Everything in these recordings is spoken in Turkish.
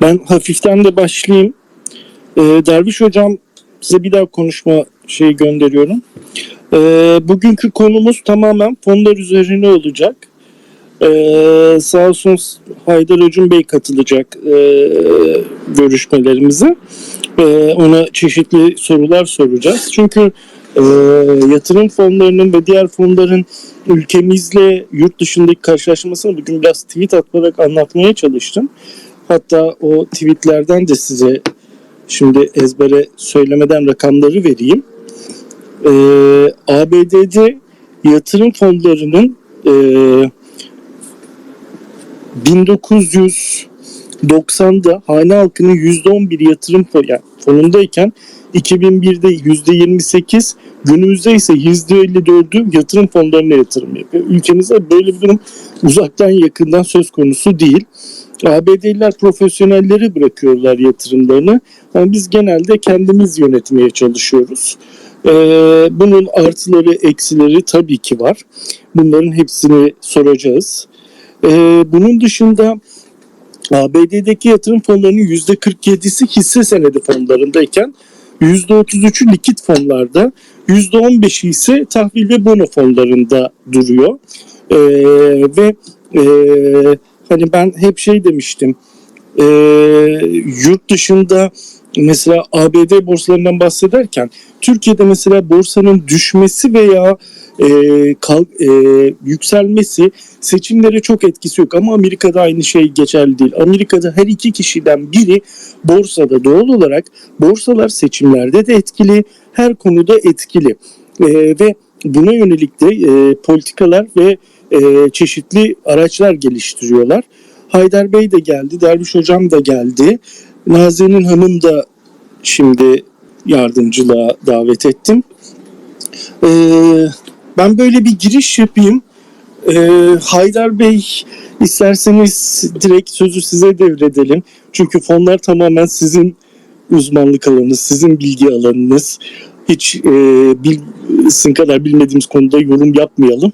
Ben hafiften de başlayayım. Ee, Derviş Hocam size bir daha konuşma şeyi gönderiyorum. Ee, bugünkü konumuz tamamen fonlar üzerine olacak. Ee, sağ olsun Haydar Hocam Bey katılacak e, görüşmelerimize. Ee, ona çeşitli sorular soracağız. Çünkü e, yatırım fonlarının ve diğer fonların ülkemizle yurt dışındaki karşılaşmasını bugün biraz tweet atarak anlatmaya çalıştım. Hatta o tweetlerden de size şimdi ezbere söylemeden rakamları vereyim. Ee, ABD'de yatırım fonlarının e, 1990'da hane halkının %11 yatırım fonundayken 2001'de %28 günümüzde ise %54'ü yatırım fonlarına yatırım yapıyor. Ülkemizde böyle bir durum uzaktan yakından söz konusu değil. ABD'liler profesyonelleri bırakıyorlar yatırımlarını. Ama biz genelde kendimiz yönetmeye çalışıyoruz. Ee, bunun artıları eksileri tabii ki var. Bunların hepsini soracağız. Ee, bunun dışında ABD'deki yatırım fonlarının %47'si hisse senedi fonlarındayken %33'ü likit fonlarda, %15'i ise tahvil ve bono fonlarında duruyor. Ee, ve e, hani ben hep şey demiştim, e, yurt dışında mesela ABD borsalarından bahsederken Türkiye'de mesela borsanın düşmesi veya e, kal, e, yükselmesi seçimlere çok etkisi yok ama Amerika'da aynı şey geçerli değil. Amerika'da her iki kişiden biri borsada doğal olarak borsalar seçimlerde de etkili, her konuda etkili E, ve buna yönelik de e, politikalar ve e, çeşitli araçlar geliştiriyorlar. Haydar Bey de geldi, Derviş Hocam da geldi. Nazenin Hanım da şimdi yardımcılığa davet ettim. Ee, ben böyle bir giriş yapayım. Ee, Haydar Bey isterseniz direkt sözü size devredelim. Çünkü fonlar tamamen sizin uzmanlık alanınız, sizin bilgi alanınız. Hiç e, bilsin kadar bilmediğimiz konuda yorum yapmayalım.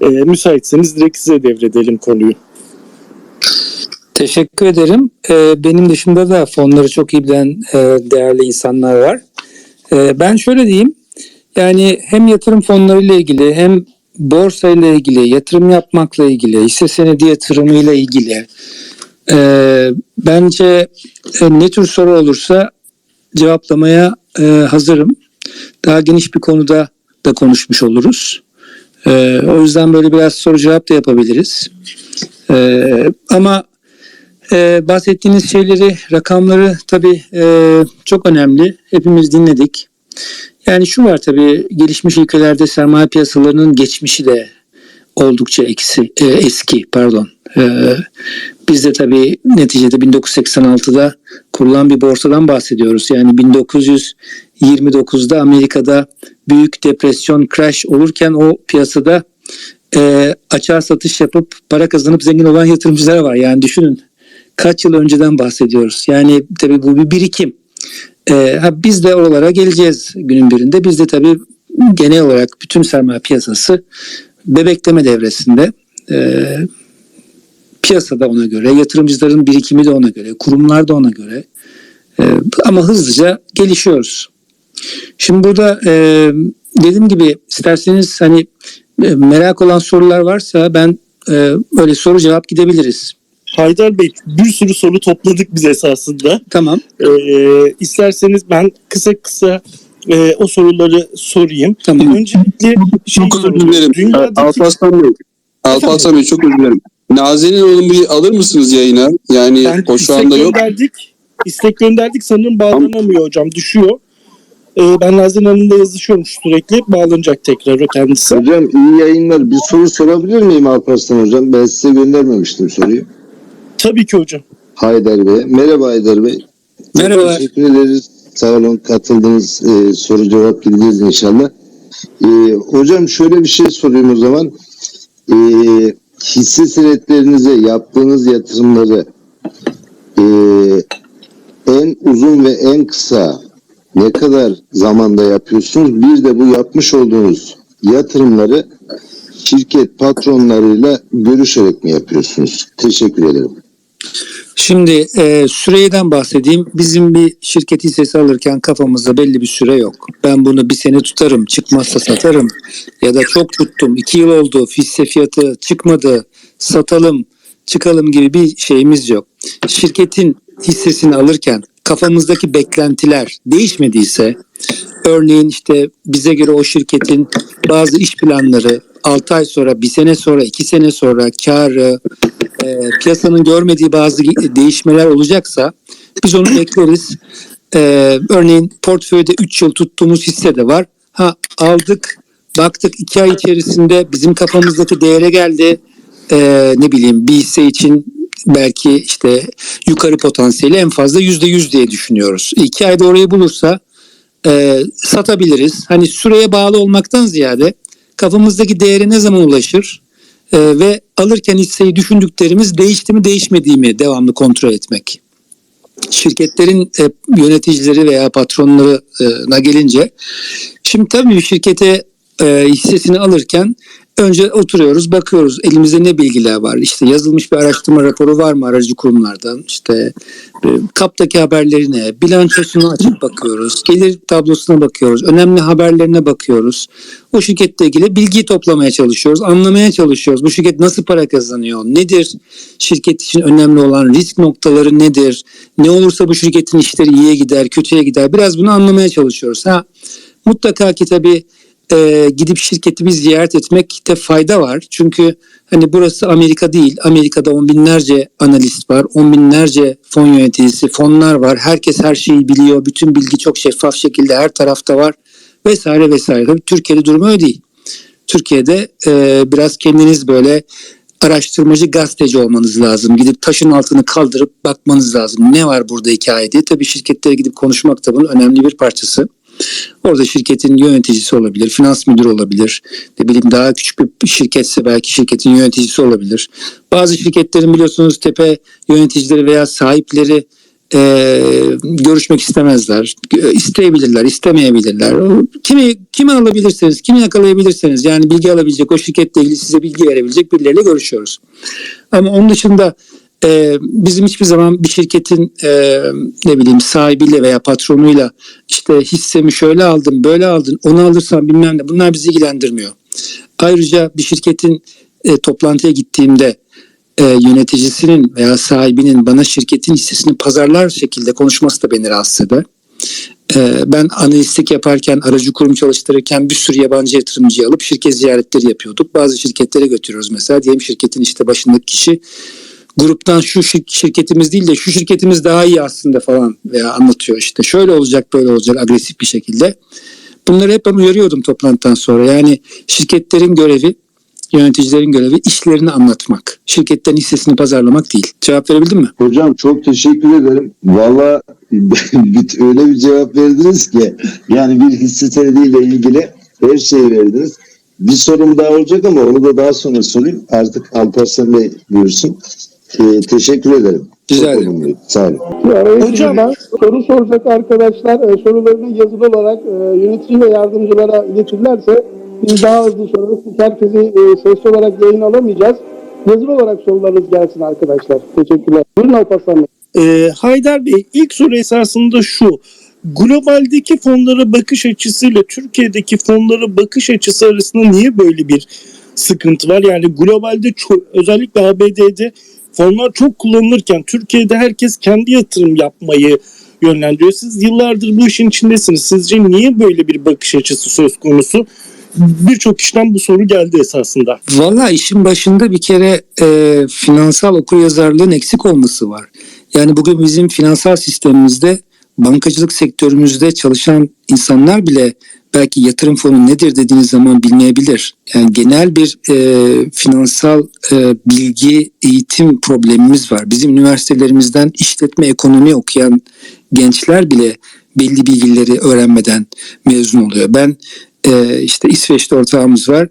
E, müsaitseniz direkt size devredelim konuyu. Teşekkür ederim. Ee, benim dışımda da fonları çok iyi bilen e, değerli insanlar var. Ee, ben şöyle diyeyim. Yani hem yatırım fonları ile ilgili hem borsa ile ilgili, yatırım yapmakla ilgili, hisse senedi yatırımı ile ilgili e, bence e, ne tür soru olursa cevaplamaya e, hazırım. Daha geniş bir konuda da konuşmuş oluruz. E, o yüzden böyle biraz soru cevap da yapabiliriz. E, ama ee, bahsettiğiniz şeyleri, rakamları tabii e, çok önemli. Hepimiz dinledik. Yani şu var tabii gelişmiş ülkelerde sermaye piyasalarının geçmişi de oldukça eksi, e, eski. Pardon. Ee, biz de tabii neticede 1986'da kurulan bir borsadan bahsediyoruz. Yani 1929'da Amerika'da büyük depresyon, crash olurken o piyasada e, açığa satış yapıp para kazanıp zengin olan yatırımcılar var. Yani düşünün kaç yıl önceden bahsediyoruz. Yani tabii bu bir birikim. Ee, ha, biz de oralara geleceğiz günün birinde. Biz de tabii genel olarak bütün sermaye piyasası bebekleme devresinde. Ee, piyasada ona göre, yatırımcıların birikimi de ona göre, kurumlar da ona göre. Ee, ama hızlıca gelişiyoruz. Şimdi burada e, dediğim gibi isterseniz hani e, merak olan sorular varsa ben e, öyle soru cevap gidebiliriz. Haydar Bey bir sürü soru topladık biz esasında. Tamam. Ee, isterseniz ben kısa kısa e, o soruları sorayım. Tamam. Öncelikle şey Çok özür dilerim. Alparslan Bey. Alparslan Bey çok özür dilerim. Nazenin Hanım'ı bir alır mısınız yayına? Yani ben o şu anda yok. gönderdik. İstek gönderdik sanırım bağlanamıyor hocam. Düşüyor. Ee, ben Nazan Hanım'la yazışıyorum sürekli. Bağlanacak tekrar o kendisi. Hocam iyi yayınlar. Bir soru sorabilir miyim Alparslan Hocam? Ben size göndermemiştim soruyu. Tabii ki hocam. Haydar Bey. Merhaba Haydar Bey. Merhabalar. Teşekkür ederiz. Sağ olun katıldınız. Ee, soru cevap gideceğiz inşallah. Ee, hocam şöyle bir şey sorayım o zaman. Ee, hisse senetlerinize yaptığınız yatırımları ee, en uzun ve en kısa ne kadar zamanda yapıyorsunuz? Bir de bu yapmış olduğunuz yatırımları şirket patronlarıyla görüşerek mi yapıyorsunuz? Teşekkür ederim. Şimdi e, süreden bahsedeyim. Bizim bir şirket hissesi alırken kafamızda belli bir süre yok. Ben bunu bir sene tutarım, çıkmazsa satarım. Ya da çok tuttum, iki yıl oldu, hisse fiyatı çıkmadı, satalım, çıkalım gibi bir şeyimiz yok. Şirketin hissesini alırken kafamızdaki beklentiler değişmediyse, örneğin işte bize göre o şirketin bazı iş planları 6 ay sonra, bir sene sonra, iki sene sonra karı, e, piyasanın görmediği bazı değişmeler olacaksa biz onu bekleriz. E, örneğin portföyde 3 yıl tuttuğumuz hisse de var. Ha aldık, baktık 2 ay içerisinde bizim kafamızdaki değere geldi. E, ne bileyim bir hisse için belki işte yukarı potansiyeli en fazla %100 diye düşünüyoruz. 2 ayda orayı bulursa e, satabiliriz. Hani süreye bağlı olmaktan ziyade kafamızdaki değere ne zaman ulaşır e, ve alırken hisseyi düşündüklerimiz değişti mi değişmedi mi devamlı kontrol etmek. Şirketlerin e, yöneticileri veya patronlarına gelince şimdi tabii şirkete e, hissesini alırken önce oturuyoruz bakıyoruz. Elimizde ne bilgiler var? İşte yazılmış bir araştırma raporu var mı aracı kurumlardan? İşte e, kaptaki haberlerine bilançosunu açıp bakıyoruz. Gelir tablosuna bakıyoruz. Önemli haberlerine bakıyoruz. O şirketle ilgili bilgiyi toplamaya çalışıyoruz. Anlamaya çalışıyoruz. Bu şirket nasıl para kazanıyor? Nedir? Şirket için önemli olan risk noktaları nedir? Ne olursa bu şirketin işleri iyiye gider kötüye gider. Biraz bunu anlamaya çalışıyoruz. Ha mutlaka ki tabii e, gidip şirketi bir ziyaret etmekte fayda var. Çünkü hani burası Amerika değil. Amerika'da on binlerce analist var. On binlerce fon yöneticisi, fonlar var. Herkes her şeyi biliyor. Bütün bilgi çok şeffaf şekilde her tarafta var. Vesaire vesaire. Tabii Türkiye'de durum öyle değil. Türkiye'de e, biraz kendiniz böyle araştırmacı gazeteci olmanız lazım. Gidip taşın altını kaldırıp bakmanız lazım. Ne var burada hikaye diye. Tabii şirketlere gidip konuşmak da bunun önemli bir parçası. Orada şirketin yöneticisi olabilir, finans müdürü olabilir. Ne bileyim daha küçük bir şirketse belki şirketin yöneticisi olabilir. Bazı şirketlerin biliyorsunuz tepe yöneticileri veya sahipleri e, görüşmek istemezler. İsteyebilirler, istemeyebilirler. Kimi kimi alabilirseniz, kimi yakalayabilirseniz yani bilgi alabilecek, o şirketle ilgili size bilgi verebilecek birileriyle görüşüyoruz. Ama onun dışında e, bizim hiçbir zaman bir şirketin e, ne bileyim sahibiyle veya patronuyla işte hissemi şöyle aldım, böyle aldın, onu alırsan bilmem ne bunlar bizi ilgilendirmiyor. Ayrıca bir şirketin e, toplantıya gittiğimde e, yöneticisinin veya sahibinin bana şirketin hissesini pazarlar şekilde konuşması da beni rahatsız eder. E, ben analistlik yaparken, aracı kurum çalıştırırken bir sürü yabancı yatırımcıyı alıp şirket ziyaretleri yapıyorduk. Bazı şirketlere götürüyoruz mesela. Diyelim şirketin işte başındaki kişi gruptan şu şir- şirketimiz değil de şu şirketimiz daha iyi aslında falan veya anlatıyor işte. Şöyle olacak böyle olacak agresif bir şekilde. Bunları hep ben uyarıyordum toplantıdan sonra. Yani şirketlerin görevi, yöneticilerin görevi işlerini anlatmak. Şirketlerin hissesini pazarlamak değil. Cevap verebildim mi? Hocam çok teşekkür ederim. Valla öyle bir cevap verdiniz ki yani bir hisse senediyle ilgili her şeyi verdiniz. Bir sorum daha olacak ama onu da daha sonra sorayım. Artık Alparslan Bey buyursun. Teşekkür ederim. Rica Çok ederim. önemli. Sağ olun. Hocam- Hocam soru soracak arkadaşlar e, sorularını yazılı olarak e, yönetici ve yardımcılara iletirlerse biz daha hızlı sorarız. Çünkü herkesi e, sesli olarak yayın alamayacağız. Yazılı olarak sorularınız gelsin arkadaşlar. Teşekkürler. Buyurun Alparslan Bey. Ee, Haydar Bey ilk soru esasında şu. Globaldeki fonlara bakış açısıyla Türkiye'deki fonlara bakış açısı arasında niye böyle bir sıkıntı var? Yani globalde çok, özellikle ABD'de fonlar çok kullanılırken Türkiye'de herkes kendi yatırım yapmayı yönlendiriyor. Siz yıllardır bu işin içindesiniz. Sizce niye böyle bir bakış açısı söz konusu? Birçok kişiden bu soru geldi esasında. Valla işin başında bir kere e, finansal okuryazarlığın eksik olması var. Yani bugün bizim finansal sistemimizde bankacılık sektörümüzde çalışan insanlar bile belki yatırım fonu nedir dediğiniz zaman bilmeyebilir. Yani genel bir e, finansal e, bilgi eğitim problemimiz var. Bizim üniversitelerimizden işletme ekonomi okuyan gençler bile belli bilgileri öğrenmeden mezun oluyor. Ben e, işte İsveç'te ortağımız var.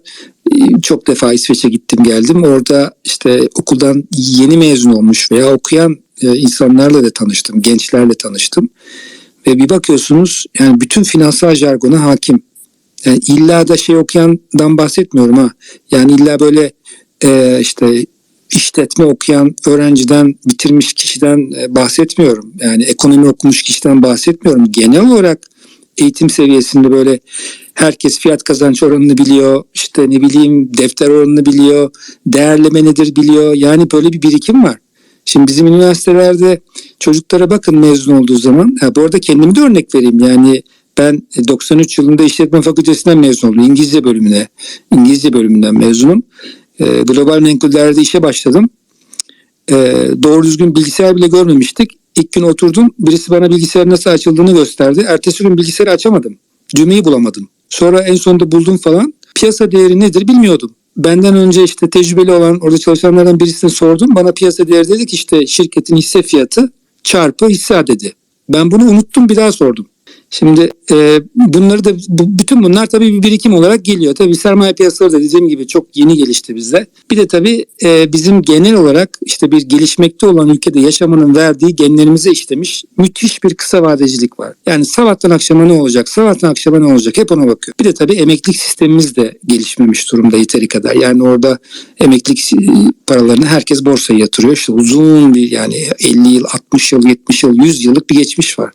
E, Çok defa İsveç'e gittim geldim. Orada işte okuldan yeni mezun olmuş veya okuyan e, insanlarla da tanıştım, gençlerle tanıştım. Ve bir bakıyorsunuz yani bütün finansal jargona hakim. Yani illa da şey okuyandan bahsetmiyorum ha. Yani illa böyle e, işte işletme okuyan öğrenciden bitirmiş kişiden e, bahsetmiyorum. Yani ekonomi okumuş kişiden bahsetmiyorum. Genel olarak eğitim seviyesinde böyle herkes fiyat kazanç oranını biliyor. işte ne bileyim defter oranını biliyor. Değerleme nedir biliyor. Yani böyle bir birikim var. Şimdi bizim üniversitelerde çocuklara bakın mezun olduğu zaman. Ha, bu arada kendimi de örnek vereyim. Yani ben 93 yılında işletme fakültesinden mezun oldum. İngilizce bölümüne. İngilizce bölümünden mezunum. Ee, global menkullerde işe başladım. Ee, doğru düzgün bilgisayar bile görmemiştik. İlk gün oturdum. Birisi bana bilgisayar nasıl açıldığını gösterdi. Ertesi gün bilgisayarı açamadım. Düğmeyi bulamadım. Sonra en sonunda buldum falan. Piyasa değeri nedir bilmiyordum. Benden önce işte tecrübeli olan orada çalışanlardan birisine sordum. Bana piyasa değeri dedi ki işte şirketin hisse fiyatı çarpı hisse dedi. Ben bunu unuttum bir daha sordum. Şimdi e, bunları da bu, bütün bunlar tabii bir birikim olarak geliyor. Tabii sermaye piyasaları da dediğim gibi çok yeni gelişti bizde. Bir de tabii e, bizim genel olarak işte bir gelişmekte olan ülkede yaşamanın verdiği genlerimize işlemiş müthiş bir kısa vadecilik var. Yani sabahtan akşama ne olacak, sabahtan akşama ne olacak hep ona bakıyor. Bir de tabii emeklilik sistemimiz de gelişmemiş durumda yeteri kadar. Yani orada emeklilik e, paralarını herkes borsaya yatırıyor. İşte uzun bir yani 50 yıl, 60 yıl, 70 yıl, 100 yıllık bir geçmiş var.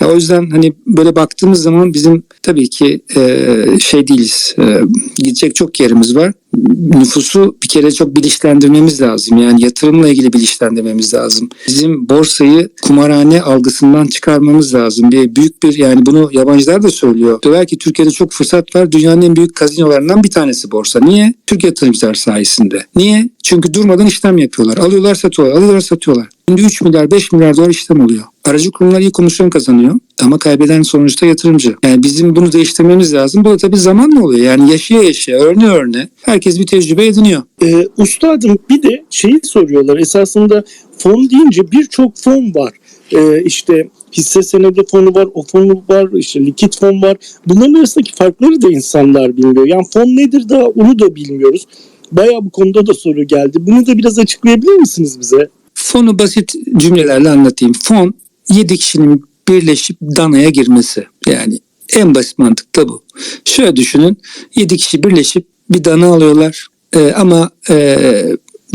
Ya o yüzden hani böyle baktığımız zaman bizim tabii ki e, şey değiliz. E, gidecek çok yerimiz var. Nüfusu bir kere çok bilinçlendirmemiz lazım. Yani yatırımla ilgili bilinçlendirmemiz lazım. Bizim borsayı kumarhane algısından çıkarmamız lazım. Bir büyük bir yani bunu yabancılar da söylüyor. Diyorlar ki Türkiye'de çok fırsat var. Dünyanın en büyük kazinolarından bir tanesi borsa. Niye? Türk yatırımcılar sayesinde. Niye? Çünkü durmadan işlem yapıyorlar. Alıyorlar satıyorlar, alıyorlar satıyorlar. Şimdi 3 milyar 5 milyar dolar işlem oluyor. Aracı kurumlar iyi komisyon kazanıyor ama kaybeden sonuçta yatırımcı. Yani bizim bunu değiştirmemiz lazım. Bu da tabii zamanla oluyor. Yani yaşaya yaşaya, örne örne herkes bir tecrübe ediniyor. Ee, ustadım bir de şeyi soruyorlar. Esasında fon deyince birçok fon var. Ee, işte hisse senedi fonu var, o fonu var, işte likit fon var. Bunların arasındaki farkları da insanlar bilmiyor. Yani fon nedir daha onu da bilmiyoruz. Bayağı bu konuda da soru geldi. Bunu da biraz açıklayabilir misiniz bize? Fonu basit cümlelerle anlatayım. Fon 7 kişinin birleşip danaya girmesi. Yani en basit mantık da bu. Şöyle düşünün 7 kişi birleşip bir dana alıyorlar. Ee, ama e,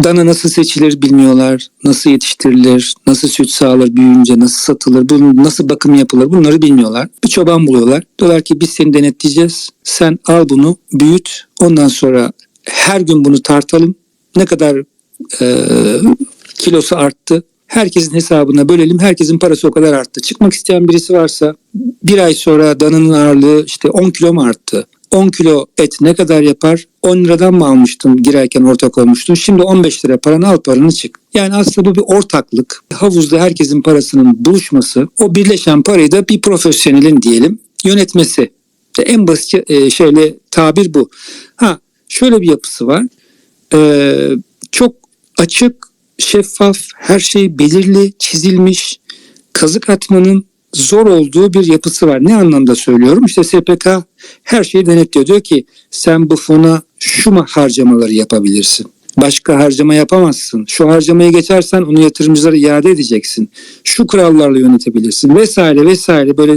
dana nasıl seçilir bilmiyorlar. Nasıl yetiştirilir, nasıl süt sağlar büyüyünce, nasıl satılır, bunun nasıl bakım yapılır bunları bilmiyorlar. Bir çoban buluyorlar. Diyorlar ki biz seni denetleyeceğiz. Sen al bunu büyüt. Ondan sonra her gün bunu tartalım. Ne kadar e, kilosu arttı. Herkesin hesabına bölelim. Herkesin parası o kadar arttı. Çıkmak isteyen birisi varsa bir ay sonra dananın ağırlığı işte 10 kilo mu arttı? 10 kilo et ne kadar yapar? 10 liradan mı almıştın girerken ortak olmuştun? Şimdi 15 lira paranı al paranı çık. Yani aslında bu bir ortaklık. Havuzda herkesin parasının buluşması. O birleşen parayı da bir profesyonelin diyelim yönetmesi. İşte en basit e, şöyle tabir bu. Ha şöyle bir yapısı var. Ee, çok açık, şeffaf, her şey belirli, çizilmiş, kazık atmanın zor olduğu bir yapısı var. Ne anlamda söylüyorum? İşte SPK her şeyi denetliyor. Diyor ki sen bu fona şu ma- harcamaları yapabilirsin. Başka harcama yapamazsın. Şu harcamayı geçersen onu yatırımcılara iade edeceksin. Şu kurallarla yönetebilirsin vesaire vesaire böyle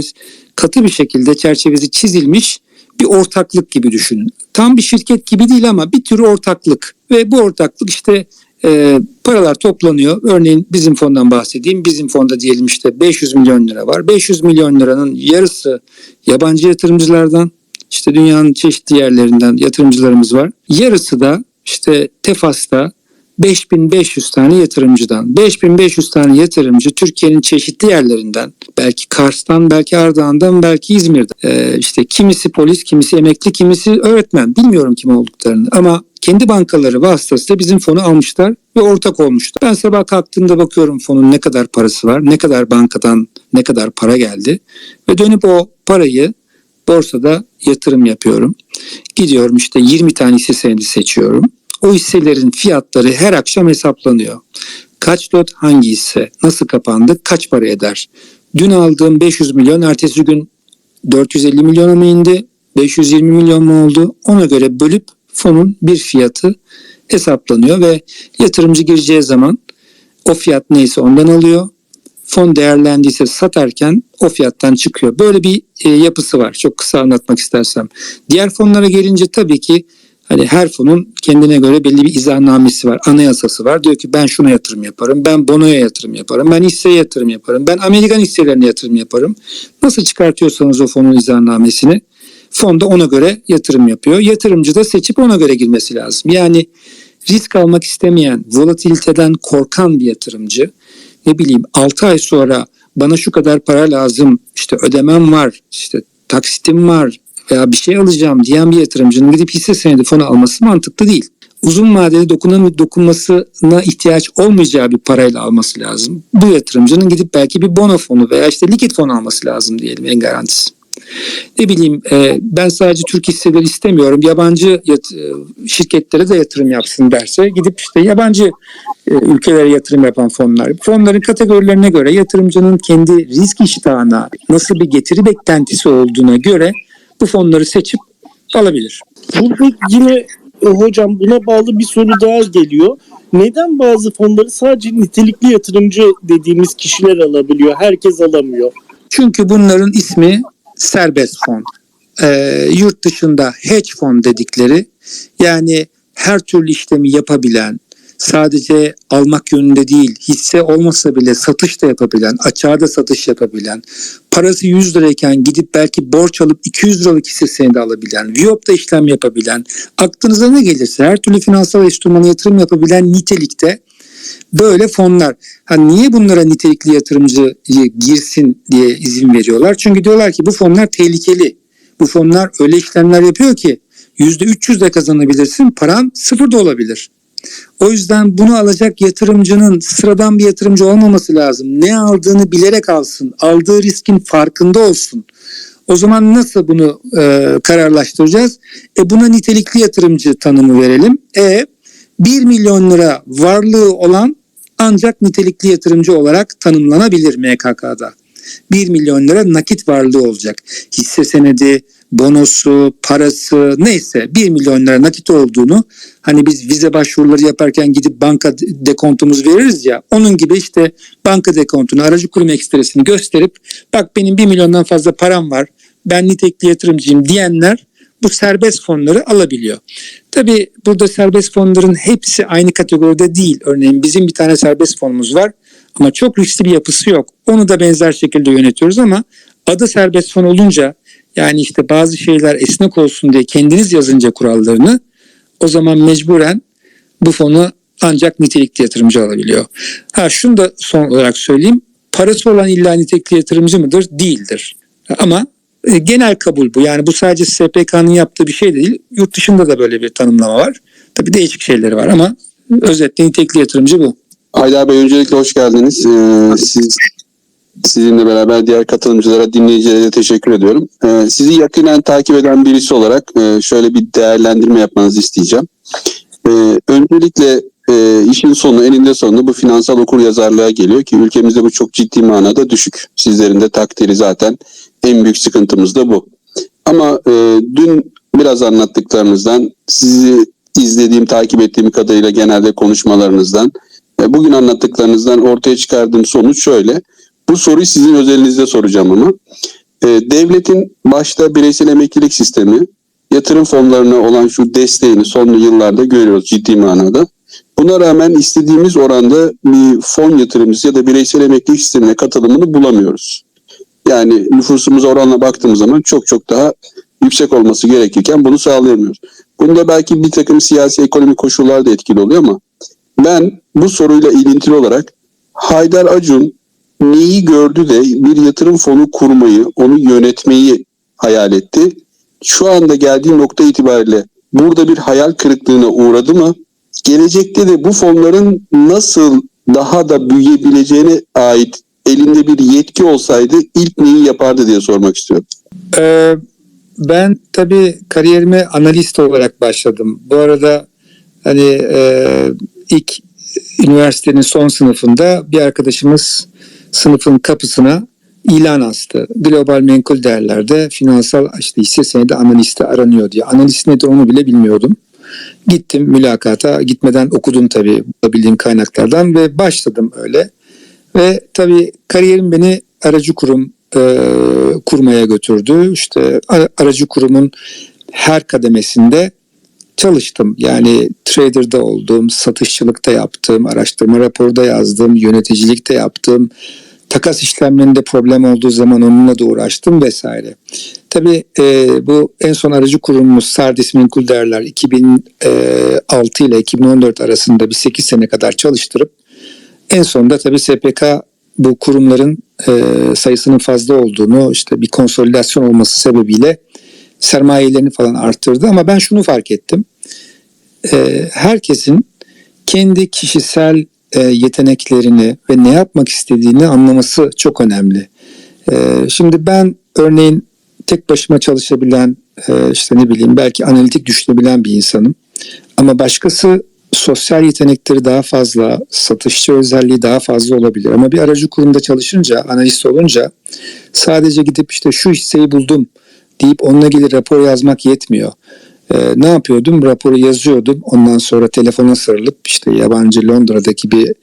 katı bir şekilde çerçevesi çizilmiş bir ortaklık gibi düşünün. Tam bir şirket gibi değil ama bir tür ortaklık ve bu ortaklık işte e, paralar toplanıyor. Örneğin bizim fondan bahsedeyim. Bizim fonda diyelim işte 500 milyon lira var. 500 milyon liranın yarısı yabancı yatırımcılardan işte dünyanın çeşitli yerlerinden yatırımcılarımız var. Yarısı da işte Tefas'ta 5500 tane yatırımcıdan. 5500 tane yatırımcı Türkiye'nin çeşitli yerlerinden. Belki Kars'tan, belki Ardahan'dan, belki İzmir'den. Ee, işte kimisi polis, kimisi emekli, kimisi öğretmen. Bilmiyorum kim olduklarını ama kendi bankaları vasıtasıyla bizim fonu almışlar ve ortak olmuşlar. Ben sabah kalktığımda bakıyorum fonun ne kadar parası var, ne kadar bankadan ne kadar para geldi ve dönüp o parayı borsada yatırım yapıyorum. Gidiyorum işte 20 tane hisse senedi seçiyorum. O hisselerin fiyatları her akşam hesaplanıyor. Kaç lot hangi hisse, nasıl kapandı, kaç para eder? Dün aldığım 500 milyon ertesi gün 450 milyona mı indi, 520 milyon mu oldu? Ona göre bölüp fonun bir fiyatı hesaplanıyor ve yatırımcı gireceği zaman o fiyat neyse ondan alıyor. Fon değerlendiyse satarken o fiyattan çıkıyor. Böyle bir e, yapısı var. Çok kısa anlatmak istersem. Diğer fonlara gelince tabii ki Hani her fonun kendine göre belli bir izahnamesi var, anayasası var. Diyor ki ben şuna yatırım yaparım, ben bonoya yatırım yaparım, ben hisseye yatırım yaparım, ben Amerikan hisselerine yatırım yaparım. Nasıl çıkartıyorsanız o fonun izahnamesini fonda ona göre yatırım yapıyor. Yatırımcı da seçip ona göre girmesi lazım. Yani risk almak istemeyen, volatiliteden korkan bir yatırımcı ne bileyim 6 ay sonra bana şu kadar para lazım, işte ödemem var, işte taksitim var veya bir şey alacağım diyen bir yatırımcının gidip hisse senedi fonu alması mantıklı değil. Uzun vadede dokunan, dokunmasına ihtiyaç olmayacağı bir parayla alması lazım. Bu yatırımcının gidip belki bir bono fonu veya işte likit fonu alması lazım diyelim en garantisi. Ne bileyim e, ben sadece Türk hisseleri istemiyorum. Yabancı e, şirketlere de yatırım yapsın derse gidip işte yabancı e, ülkelere yatırım yapan fonlar. Fonların kategorilerine göre yatırımcının kendi risk iştahına nasıl bir getiri beklentisi olduğuna göre bu fonları seçip alabilir. Burada yine e, hocam buna bağlı bir soru daha geliyor. Neden bazı fonları sadece nitelikli yatırımcı dediğimiz kişiler alabiliyor? Herkes alamıyor. Çünkü bunların ismi serbest fon. Ee, yurt dışında hedge fon dedikleri yani her türlü işlemi yapabilen, sadece almak yönünde değil, hisse olmasa bile satış da yapabilen, açığa da satış yapabilen, parası 100 lirayken gidip belki borç alıp 200 liralık hissesini de alabilen, Viyop'ta işlem yapabilen, aklınıza ne gelirse her türlü finansal enstrümana yatırım yapabilen nitelikte böyle fonlar. Ha niye bunlara nitelikli yatırımcı girsin diye izin veriyorlar? Çünkü diyorlar ki bu fonlar tehlikeli. Bu fonlar öyle işlemler yapıyor ki %300 de kazanabilirsin, paran sıfır da olabilir. O yüzden bunu alacak yatırımcının sıradan bir yatırımcı olmaması lazım. Ne aldığını bilerek alsın, aldığı riskin farkında olsun. O zaman nasıl bunu e, kararlaştıracağız? E buna nitelikli yatırımcı tanımı verelim. E 1 milyon lira varlığı olan ancak nitelikli yatırımcı olarak tanımlanabilir MKK'da. 1 milyon lira nakit varlığı olacak. Hisse senedi, bonosu, parası neyse 1 milyon lira nakit olduğunu hani biz vize başvuruları yaparken gidip banka dekontumuzu veririz ya onun gibi işte banka dekontunu aracı kurum ekstresini gösterip bak benim 1 milyondan fazla param var ben nitelikli yatırımcıyım diyenler bu serbest fonları alabiliyor. Tabii burada serbest fonların hepsi aynı kategoride değil. Örneğin bizim bir tane serbest fonumuz var ama çok riskli bir yapısı yok. Onu da benzer şekilde yönetiyoruz ama adı serbest fon olunca yani işte bazı şeyler esnek olsun diye kendiniz yazınca kurallarını o zaman mecburen bu fonu ancak nitelikli yatırımcı alabiliyor. Ha şunu da son olarak söyleyeyim. Parası olan illa nitelikli yatırımcı mıdır? Değildir. Ama e, genel kabul bu. Yani bu sadece SPK'nın yaptığı bir şey değil. Yurt dışında da böyle bir tanımlama var. Tabii değişik şeyleri var ama özetle nitelikli yatırımcı bu. Haydar Bey öncelikle hoş geldiniz. Ee, siz sizinle beraber diğer katılımcılara, dinleyicilere teşekkür ediyorum. Ee, sizi yakinen takip eden birisi olarak e, şöyle bir değerlendirme yapmanızı isteyeceğim. Ee, öncelikle e, işin sonu, eninde sonunda bu finansal okur yazarlığa geliyor ki ülkemizde bu çok ciddi manada düşük. Sizlerin de takdiri zaten en büyük sıkıntımız da bu. Ama e, dün biraz anlattıklarınızdan, sizi izlediğim, takip ettiğim kadarıyla genelde konuşmalarınızdan, e, bugün anlattıklarınızdan ortaya çıkardığım sonuç şöyle. Bu soruyu sizin özelinizde soracağım ama. E, devletin başta bireysel emeklilik sistemi, yatırım fonlarına olan şu desteğini son yıllarda görüyoruz ciddi manada. Buna rağmen istediğimiz oranda bir fon yatırımcısı ya da bireysel emeklilik sistemine katılımını bulamıyoruz. Yani nüfusumuz oranla baktığımız zaman çok çok daha yüksek olması gerekirken bunu sağlayamıyoruz. Bunda belki bir takım siyasi ekonomik koşullar da etkili oluyor ama ben bu soruyla ilintili olarak Haydar Acun neyi gördü de bir yatırım fonu kurmayı, onu yönetmeyi hayal etti. Şu anda geldiği nokta itibariyle burada bir hayal kırıklığına uğradı mı? Gelecekte de bu fonların nasıl daha da büyüyebileceğine ait elinde bir yetki olsaydı ilk neyi yapardı diye sormak istiyorum. Ee, ben tabii kariyerime analist olarak başladım. Bu arada hani e, ilk üniversitenin son sınıfında bir arkadaşımız sınıfın kapısına ilan astı. Global menkul değerlerde finansal işte hisse senedi analisti aranıyor diye. Analist nedir onu bile bilmiyordum. Gittim mülakata. Gitmeden okudum tabii bulabildiğim kaynaklardan ve başladım öyle. Ve tabii kariyerim beni aracı kurum e, kurmaya götürdü. İşte ara- aracı kurumun her kademesinde çalıştım. Yani trader'da oldum, satışçılıkta yaptım, araştırma raporu da yazdım, yöneticilikte yaptım. Takas işlemlerinde problem olduğu zaman onunla da uğraştım vesaire. Tabii e, bu en son aracı kurumumuz Sardis Minkul Değerler 2006 ile 2014 arasında bir 8 sene kadar çalıştırıp en sonunda tabii SPK bu kurumların e, sayısının fazla olduğunu işte bir konsolidasyon olması sebebiyle sermayelerini falan arttırdı ama ben şunu fark ettim. E, herkesin kendi kişisel e, yeteneklerini ve ne yapmak istediğini anlaması çok önemli. E, şimdi ben örneğin tek başıma çalışabilen e, işte ne bileyim belki analitik düşünebilen bir insanım. Ama başkası sosyal yetenekleri daha fazla, satışçı özelliği daha fazla olabilir. Ama bir aracı kurumda çalışınca, analist olunca sadece gidip işte şu hisseyi buldum deyip onunla ilgili rapor yazmak yetmiyor. Ee, ne yapıyordum? Raporu yazıyordum. Ondan sonra telefona sarılıp işte yabancı Londra'daki bir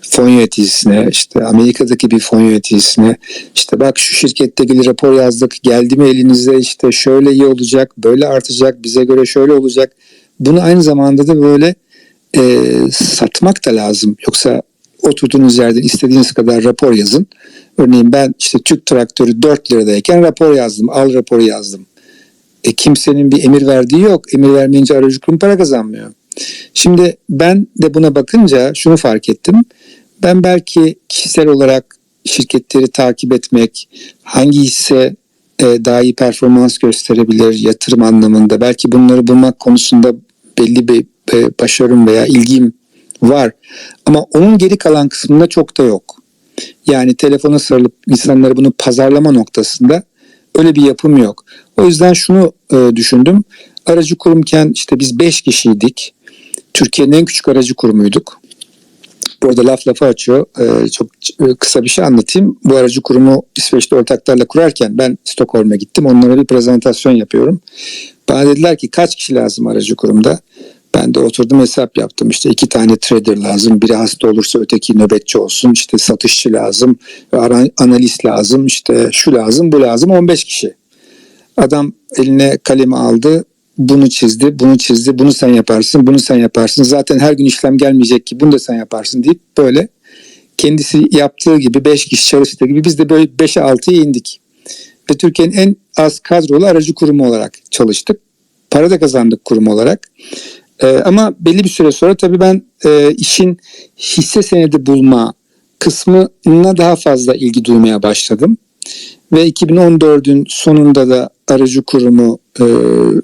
fon yöneticisine, işte Amerika'daki bir fon yöneticisine işte bak şu şirkette ilgili rapor yazdık. Geldi mi elinize işte şöyle iyi olacak, böyle artacak, bize göre şöyle olacak. Bunu aynı zamanda da böyle e, satmak da lazım. Yoksa oturduğunuz yerden istediğiniz kadar rapor yazın. Örneğin ben işte Türk traktörü 4 liradayken rapor yazdım. Al raporu yazdım. E, kimsenin bir emir verdiği yok. Emir vermeyince aracı kurum para kazanmıyor. Şimdi ben de buna bakınca şunu fark ettim. Ben belki kişisel olarak şirketleri takip etmek, hangi hisse e, daha iyi performans gösterebilir yatırım anlamında. Belki bunları bulmak konusunda belli bir e, başarım veya ilgim var. Ama onun geri kalan kısmında çok da yok. Yani telefona sarılıp insanlara bunu pazarlama noktasında öyle bir yapım yok. O yüzden şunu e, düşündüm. Aracı kurumken işte biz 5 kişiydik. Türkiye'nin en küçük aracı kurumuyduk. Bu arada laf lafı açıyor. Ee, çok e, kısa bir şey anlatayım. Bu aracı kurumu İsveç'te ortaklarla kurarken ben Stockholm'a gittim. Onlara bir prezentasyon yapıyorum. Bana dediler ki kaç kişi lazım aracı kurumda? Ben de oturdum hesap yaptım. İşte iki tane trader lazım. Biri hasta olursa öteki nöbetçi olsun. İşte satışçı lazım. Analist lazım. İşte şu lazım bu lazım. 15 kişi. Adam eline kalemi aldı. Bunu çizdi, bunu çizdi. Bunu sen yaparsın, bunu sen yaparsın. Zaten her gün işlem gelmeyecek ki bunu da sen yaparsın deyip böyle kendisi yaptığı gibi 5 kişi çalıştığı gibi biz de böyle 5'e 6'ya indik. Ve Türkiye'nin en az kadrolu aracı kurumu olarak çalıştık. Para da kazandık kurum olarak. Ee, ama belli bir süre sonra tabii ben e, işin hisse senedi bulma kısmına daha fazla ilgi duymaya başladım. Ve 2014'ün sonunda da aracı kurumu e,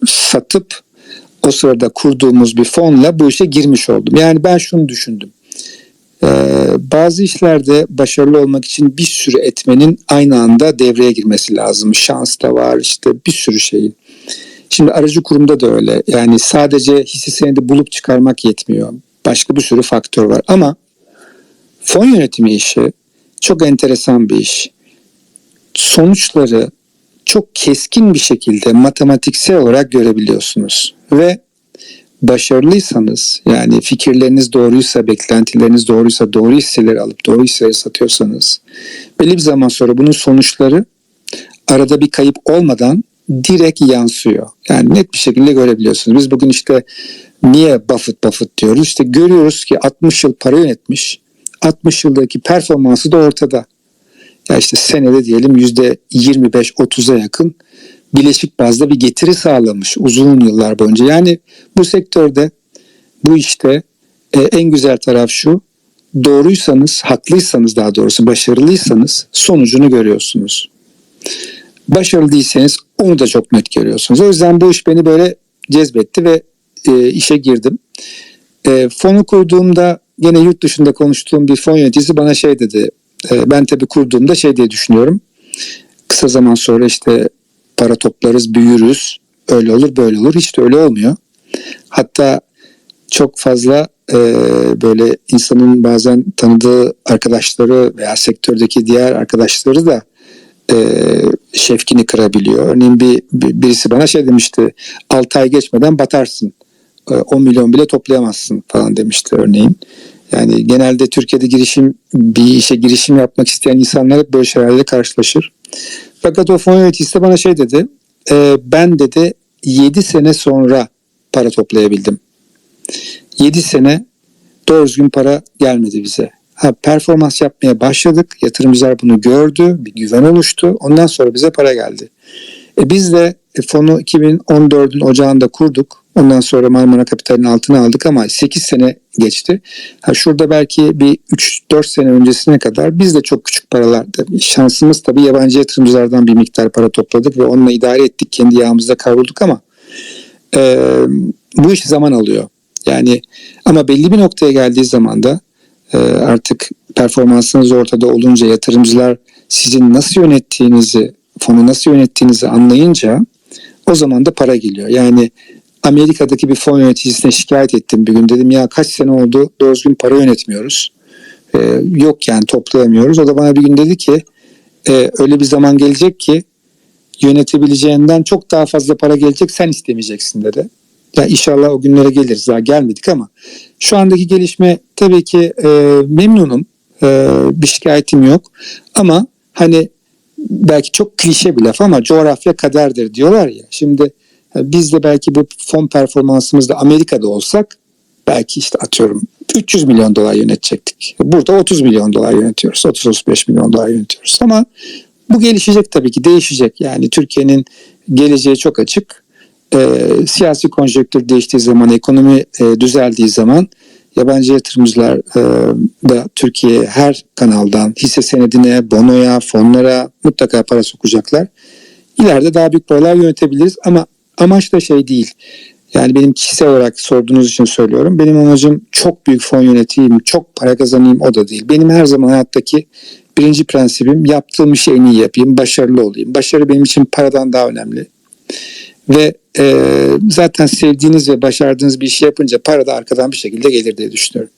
satıp o sırada kurduğumuz bir fonla bu işe girmiş oldum. Yani ben şunu düşündüm. Ee, bazı işlerde başarılı olmak için bir sürü etmenin aynı anda devreye girmesi lazım. Şans da var işte bir sürü şeyin. Şimdi aracı kurumda da öyle. Yani sadece hisse senedi bulup çıkarmak yetmiyor. Başka bir sürü faktör var. Ama fon yönetimi işi çok enteresan bir iş. Sonuçları çok keskin bir şekilde matematiksel olarak görebiliyorsunuz. Ve başarılıysanız yani fikirleriniz doğruysa, beklentileriniz doğruysa, doğru hisseleri alıp doğru hisseleri satıyorsanız belli bir zaman sonra bunun sonuçları arada bir kayıp olmadan direkt yansıyor. Yani net bir şekilde görebiliyorsunuz. Biz bugün işte niye Buffett Buffett diyoruz? İşte görüyoruz ki 60 yıl para yönetmiş. 60 yıldaki performansı da ortada. Ya işte senede diyelim %25-30'a yakın bileşik bazda bir getiri sağlamış uzun yıllar boyunca. Yani bu sektörde, bu işte e, en güzel taraf şu. Doğruysanız, haklıysanız daha doğrusu başarılıysanız sonucunu görüyorsunuz. Başarılı değilseniz onu da çok net görüyorsunuz. O yüzden bu iş beni böyle cezbetti ve e, işe girdim. E, fonu kurduğumda yine yurt dışında konuştuğum bir fon yöneticisi bana şey dedi. E, ben tabii kurduğumda şey diye düşünüyorum. Kısa zaman sonra işte para toplarız, büyürüz. Öyle olur, böyle olur. Hiç de öyle olmuyor. Hatta çok fazla e, böyle insanın bazen tanıdığı arkadaşları veya sektördeki diğer arkadaşları da e, şefkini kırabiliyor. Örneğin bir, bir- birisi bana şey demişti. 6 ay geçmeden batarsın. E, 10 milyon bile toplayamazsın falan demişti örneğin. Yani genelde Türkiye'de girişim bir işe girişim yapmak isteyen insanlar hep böyle şeylerle karşılaşır. Fakat o fon yöneticisi de bana şey dedi. "E, ben dedi 7 sene sonra para toplayabildim. 7 sene doğru düzgün para gelmedi bize. Performans yapmaya başladık. Yatırımcılar bunu gördü. Bir güven oluştu. Ondan sonra bize para geldi. E biz de e, fonu 2014'ün ocağında kurduk. Ondan sonra Marmara Kapital'in altına aldık ama 8 sene geçti. Ha şurada belki bir 3-4 sene öncesine kadar biz de çok küçük paralar, şansımız tabii yabancı yatırımcılardan bir miktar para topladık ve onunla idare ettik. Kendi yağımızda kavrulduk ama e, bu iş zaman alıyor. Yani ama belli bir noktaya geldiği zaman da artık performansınız ortada olunca yatırımcılar sizin nasıl yönettiğinizi, fonu nasıl yönettiğinizi anlayınca o zaman da para geliyor. Yani Amerika'daki bir fon yöneticisine şikayet ettim bir gün. Dedim ya kaç sene oldu doğru düzgün para yönetmiyoruz. E, yok yani toplayamıyoruz. O da bana bir gün dedi ki e, öyle bir zaman gelecek ki yönetebileceğinden çok daha fazla para gelecek sen istemeyeceksin dedi. Ya inşallah o günlere geliriz. Daha gelmedik ama şu andaki gelişme tabii ki e, memnunum. E, bir şikayetim yok. Ama hani belki çok klişe bir laf ama coğrafya kaderdir diyorlar ya. Şimdi e, biz de belki bu fon performansımızda Amerika'da olsak belki işte atıyorum 300 milyon dolar yönetecektik. Burada 30 milyon dolar yönetiyoruz. 30-35 milyon dolar yönetiyoruz. Ama bu gelişecek tabii ki değişecek. Yani Türkiye'nin geleceği çok açık. E, siyasi konjonktür değiştiği zaman, ekonomi e, düzeldiği zaman yabancı yatırımcılar e, da Türkiye'ye her kanaldan hisse senedine, bonoya, fonlara mutlaka para sokacaklar. İleride daha büyük paralar yönetebiliriz ama amaç da şey değil. Yani benim kişisel olarak sorduğunuz için söylüyorum. Benim amacım çok büyük fon yöneteyim, çok para kazanayım o da değil. Benim her zaman hayattaki birinci prensibim yaptığım işi en iyi yapayım, başarılı olayım. Başarı benim için paradan daha önemli. Ve e, zaten sevdiğiniz ve başardığınız bir işi yapınca para da arkadan bir şekilde gelir diye düşünüyorum.